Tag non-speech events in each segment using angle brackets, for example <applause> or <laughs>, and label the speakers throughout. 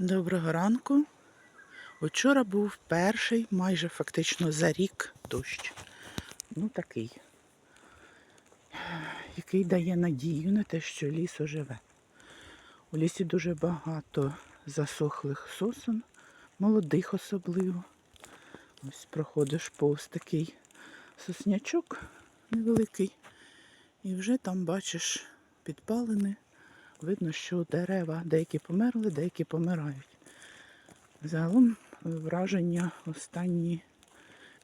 Speaker 1: Доброго ранку. Вчора був перший, майже фактично за рік дощ. Ну такий, який дає надію на те, що ліс оживе. У лісі дуже багато засохлих сосен, молодих особливо. Ось проходиш повз такий соснячок невеликий, і вже там бачиш підпалини. Видно, що дерева деякі померли, деякі помирають. Загалом враження останні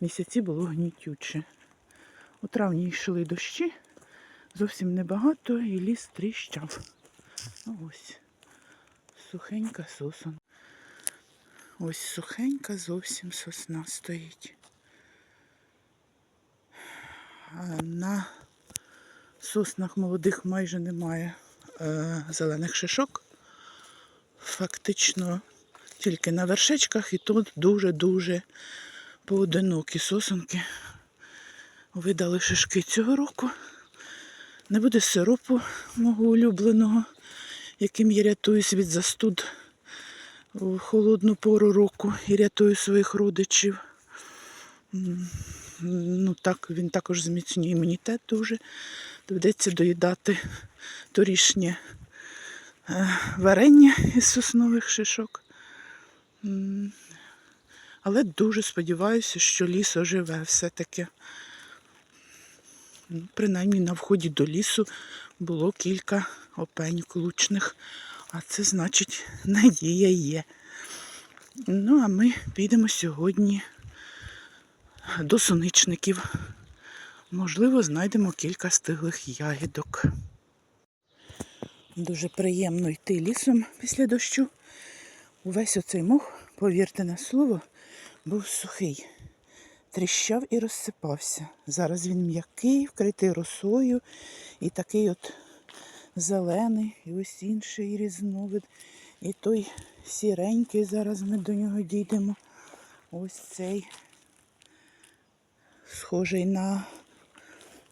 Speaker 1: місяці було гнітюче. У травні йшли дощі, зовсім небагато, і ліс тріщав. Ну, ось сухенька сосна. Ось сухенька зовсім сосна стоїть. А на соснах молодих майже немає е, зелених шишок. Фактично тільки на вершечках і тут дуже-дуже поодинокі сосенки. Видали шишки цього року. Не буде сиропу мого улюбленого, яким я рятуюсь від застуд у холодну пору року і рятую своїх родичів. Ну так, він також зміцнює імунітет дуже. Доведеться доїдати торішнє е, варення із соснових шишок. Але дуже сподіваюся, що ліс оживе все-таки. Ну, Принаймні на вході до лісу було кілька опеньок лучних, а це значить надія є. Ну, а ми підемо сьогодні до соничників. Можливо, знайдемо кілька стиглих ягідок. Дуже приємно йти лісом після дощу. Увесь оцей мох, повірте на слово, був сухий. Тріщав і розсипався. Зараз він м'який, вкритий росою і такий от зелений, і ось інший різновид. І той сіренький, зараз ми до нього дійдемо. Ось цей схожий на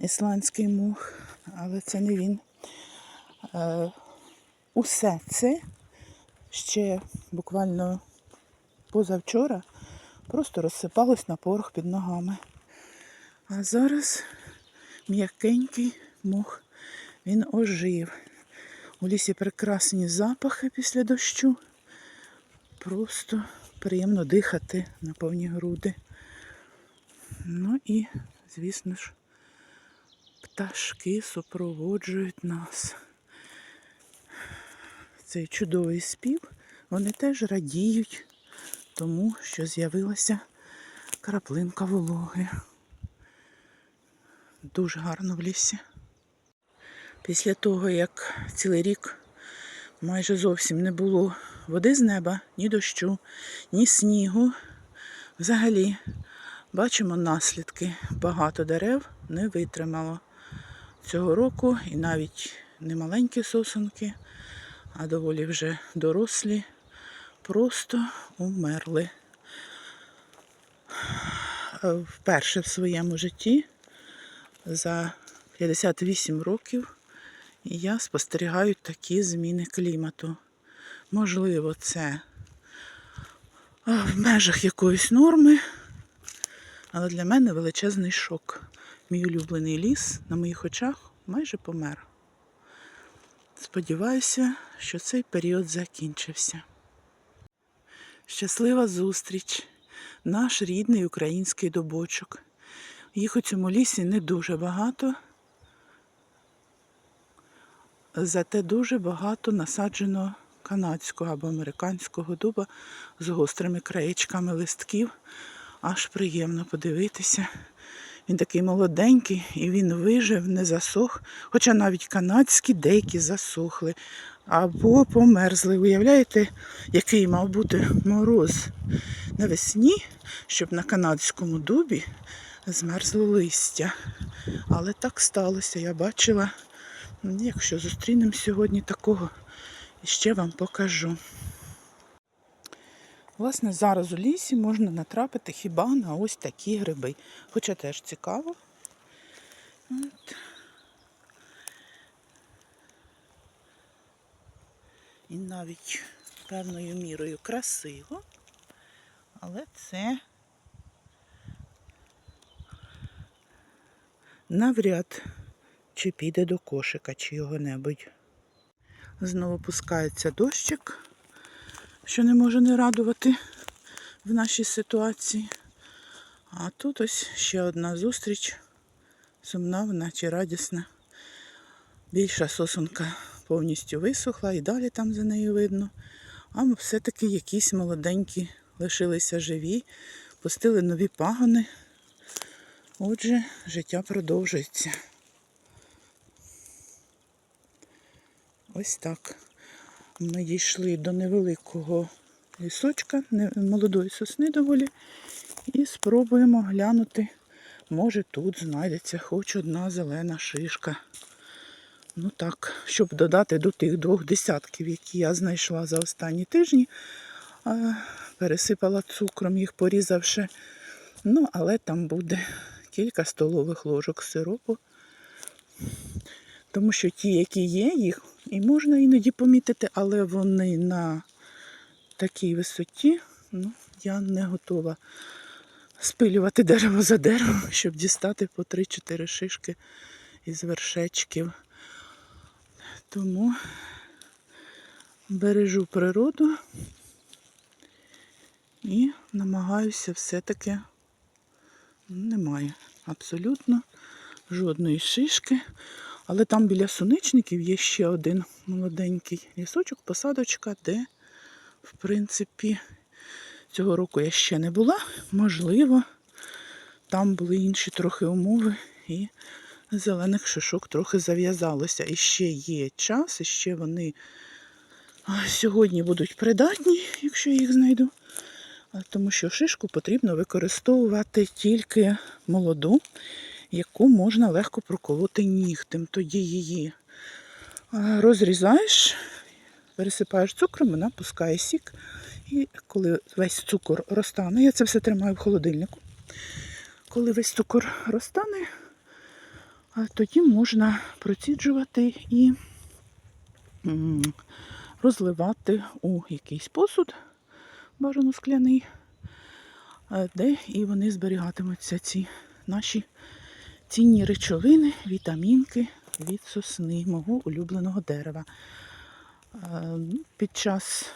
Speaker 1: ісландський мох, але це не він. Е, усе це ще буквально позавчора просто розсипалось на порох під ногами. А зараз м'якенький мох, він ожив. У лісі прекрасні запахи після дощу. Просто приємно дихати на повні груди. Ну і, звісно ж, пташки супроводжують нас. Цей чудовий спів, вони теж радіють тому, що з'явилася краплинка вологи. Дуже гарно в лісі. Після того, як цілий рік майже зовсім не було води з неба, ні дощу, ні снігу, взагалі бачимо наслідки. Багато дерев не витримало цього року і навіть не маленькі сосенки, а доволі вже дорослі, просто умерли. Вперше в своєму житті за 58 років я спостерігаю такі зміни клімату. Можливо, це в межах якоїсь норми, але для мене величезний шок. Мій улюблений ліс на моїх очах майже помер. Сподіваюся, що цей період закінчився. Щаслива зустріч, наш рідний український добочок. Їх у цьому лісі не дуже багато, зате дуже багато насаджено канадського або американського дуба з гострими краєчками листків. Аж приємно подивитися. Він такий молоденький і він вижив, не засох. Хоча навіть канадські деякі засохли або померзли. Уявляєте, який мав бути мороз навесні, щоб на канадському дубі змерзло листя. Але так сталося. Я бачила, якщо зустрінемо сьогодні такого, ще вам покажу. Власне, зараз у лісі можна натрапити хіба на ось такі гриби. Хоча теж цікаво. От. І навіть певною мірою красиво, але це навряд чи піде до кошика чи його-небудь. Знову пускається дощик, що не може не радувати в нашій ситуації. А тут ось ще одна зустріч, сумна вона чи радісна. Більша сосунка повністю висохла і далі там за нею видно. А все-таки якісь молоденькі лишилися живі, пустили нові пагони. Отже, життя продовжується. Ось так. Ми дійшли до невеликого лісочка, молодої сосни доволі, і спробуємо глянути. Може тут знайдеться хоч одна зелена шишка. Ну так, щоб додати до тих двох десятків, які я знайшла за останні тижні, пересипала цукром, їх порізавши. Ну, але там буде кілька столових ложок сиропу. Тому що ті, які є, їх і можна іноді помітити, але вони на такій висоті, ну, я не готова спилювати дерево за деревом, <laughs> щоб дістати по 3-4 шишки із вершечків. Тому бережу природу і намагаюся все-таки немає абсолютно жодної шишки. Але там біля суничників є ще один молоденький лісочок, посадочка, де, в принципі, цього року я ще не була. Можливо, там були інші трохи умови і зелених шишок трохи зав'язалося. І ще є час, і ще вони сьогодні будуть придатні, якщо я їх знайду. Тому що шишку потрібно використовувати тільки молоду, яку можна легко проколоти нігтем. Тоді її розрізаєш, пересипаєш цукром, вона пускає сік. І коли весь цукор розтане, я це все тримаю в холодильнику. Коли весь цукор розтане, тоді можна проціджувати і розливати у якийсь посуд, бажано скляний, де і вони зберігатимуться, ці наші цінні речовини, вітамінки від сосни, мого улюбленого дерева. Ну, Під час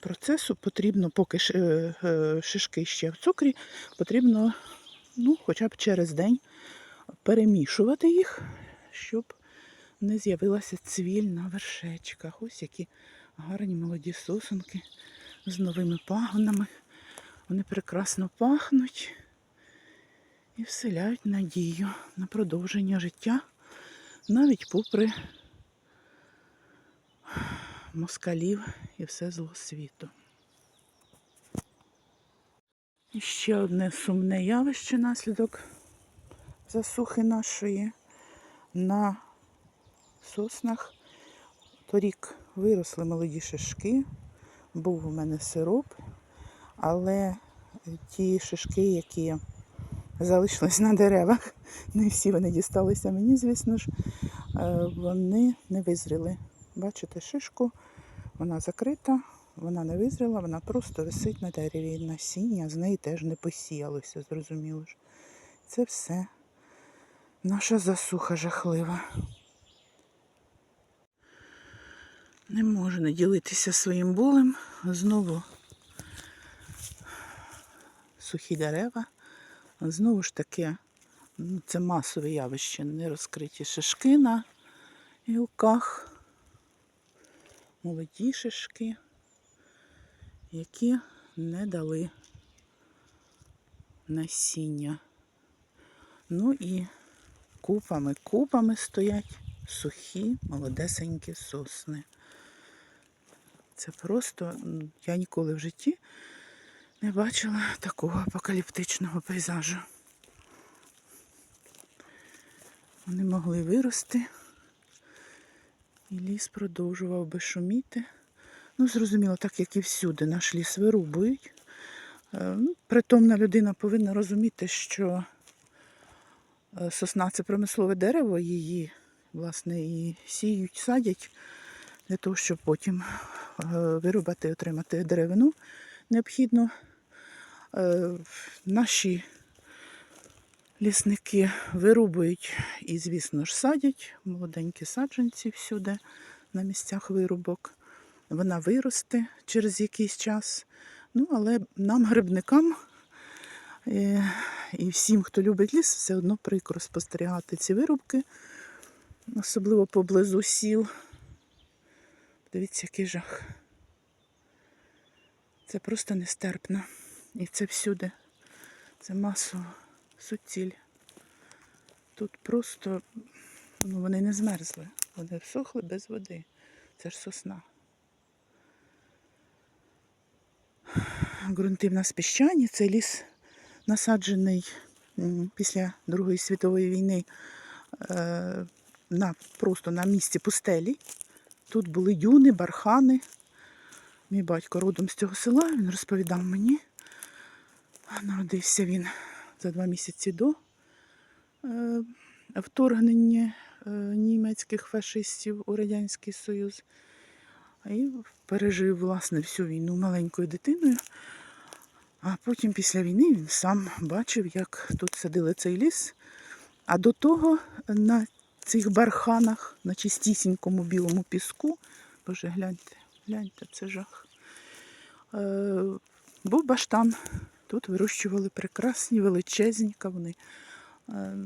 Speaker 1: процесу потрібно, поки е, е, шишки ще в цукрі, потрібно ну, хоча б через день перемішувати їх, щоб не з'явилася цвіль на вершечках. Ось які гарні молоді сосенки з новими пагонами. Вони прекрасно пахнуть і вселяють надію на продовження життя, навіть попри москалів і все зло світу. І ще одне сумне явище наслідок засухи нашої на соснах. Торік виросли молоді шишки, був у мене сироп, але ті шишки, які залишились на деревах, не всі вони дісталися мені, звісно ж, е, вони не визріли. Бачите шишку, вона закрита, вона не визріла, вона просто висить на дереві. Насіння з неї теж не посіялося, зрозуміло ж. Це все наша засуха жахлива. Не можу не ділитися своїм болем. Знову сухі дерева. Знову ж таки, це масове явище, не розкриті шишки на гілках, молоді шишки, які не дали насіння. Ну і купами, купами стоять сухі, молодесенькі сосни. Це просто, я ніколи в житті не бачила такого апокаліптичного пейзажу. Вони могли вирости, і ліс продовжував би шуміти. Ну, зрозуміло, так як і всюди наш ліс вирубують. Е, ну, Притомна людина повинна розуміти, що е, сосна це промислове дерево, її, власне, і сіють, садять для того, щоб потім е, вирубати, отримати деревину необхідно. Е, Наші лісники вирубують і, звісно ж, садять молоденькі саджанці всюди на місцях вирубок. Вона виросте через якийсь час. Ну, але нам, грибникам, е, і всім, хто любить ліс, все одно прикро спостерігати ці вирубки, особливо поблизу сіл. Дивіться, який жах. Це просто нестерпно. І це всюди. Це масово суціль. Тут просто ну, вони не змерзли. Вони всохли без води. Це ж сосна. Ґрунти в нас піщані. Це ліс насаджений після Другої світової війни е, на, просто на місці пустелі. Тут були дюни, бархани. Мій батько родом з цього села, він розповідав мені. Народився він за два місяці до е, вторгнення е, німецьких фашистів у Радянський Союз. І пережив, власне, всю війну маленькою дитиною. А потім після війни він сам бачив, як тут садили цей ліс. А до того на цих барханах, на чистісінькому білому піску, боже, гляньте, гляньте, це жах. Е, був баштан. Тут вирощували прекрасні, величезні кавуни. Е,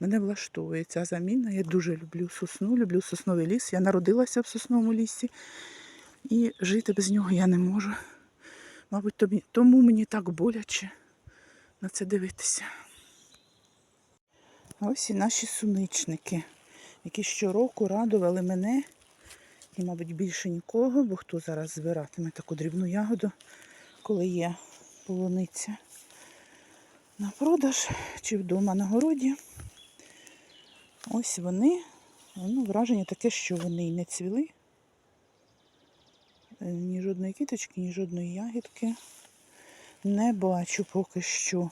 Speaker 1: Мене влаштовує ця заміна. Я дуже люблю сосну, люблю сосновий ліс. Я народилася в сосновому лісі і жити без нього я не можу. Мабуть, тому мені так боляче на це дивитися. Ось і наші суничники, які щороку радували мене і, мабуть, більше нікого, бо хто зараз збиратиме таку дрібну ягоду, коли є полуниця на продаж чи вдома на городі. Ось вони. Ну, враження таке, що вони й не цвіли. Е, Ні жодної кіточки, ні жодної ягідки. Не бачу поки що.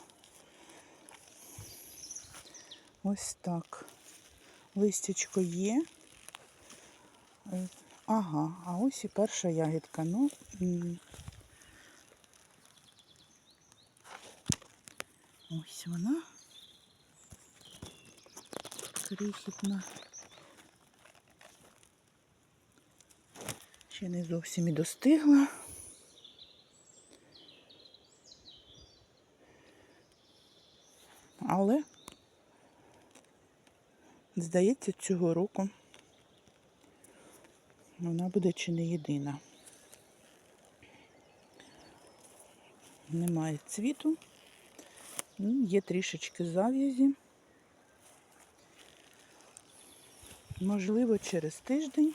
Speaker 1: Ось так. Листячко є. Ага, а ось і перша ягідка. Ну, ось вона. Крихітна. Ще не зовсім і достигла. Але, здається, цього року вона буде чи не єдина. Немає цвіту, Ну, є трішечки зав'язі. Можливо, через тиждень,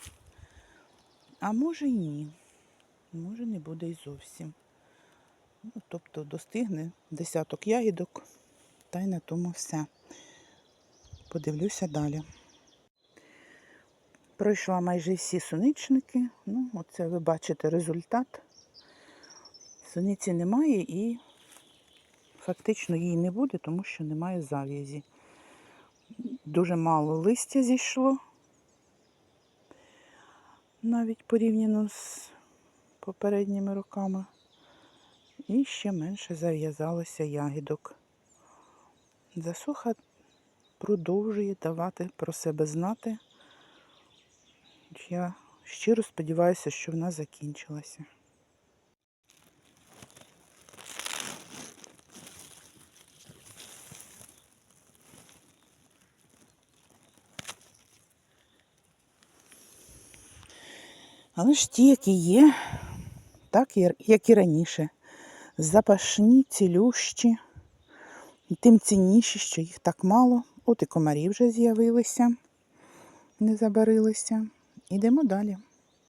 Speaker 1: а може і ні. Може не буде й зовсім. Ну, тобто достигне десяток ягідок, та й на тому все. Подивлюся далі. Пройшла майже всі суничники. Ну, оце ви бачите результат. Суниці немає і фактично її не буде, тому що немає зав'язі. Дуже мало листя зійшло, навіть порівняно з попередніми роками. І ще менше зав'язалося ягідок. Засуха продовжує давати про себе знати. Я щиро сподіваюся, що вона закінчилася. Але ж ті, які є, так як і раніше. Запашні, цілющі, тим цінніші, що їх так мало. От і комарі вже з'явилися, не забарилися. Ідемо далі.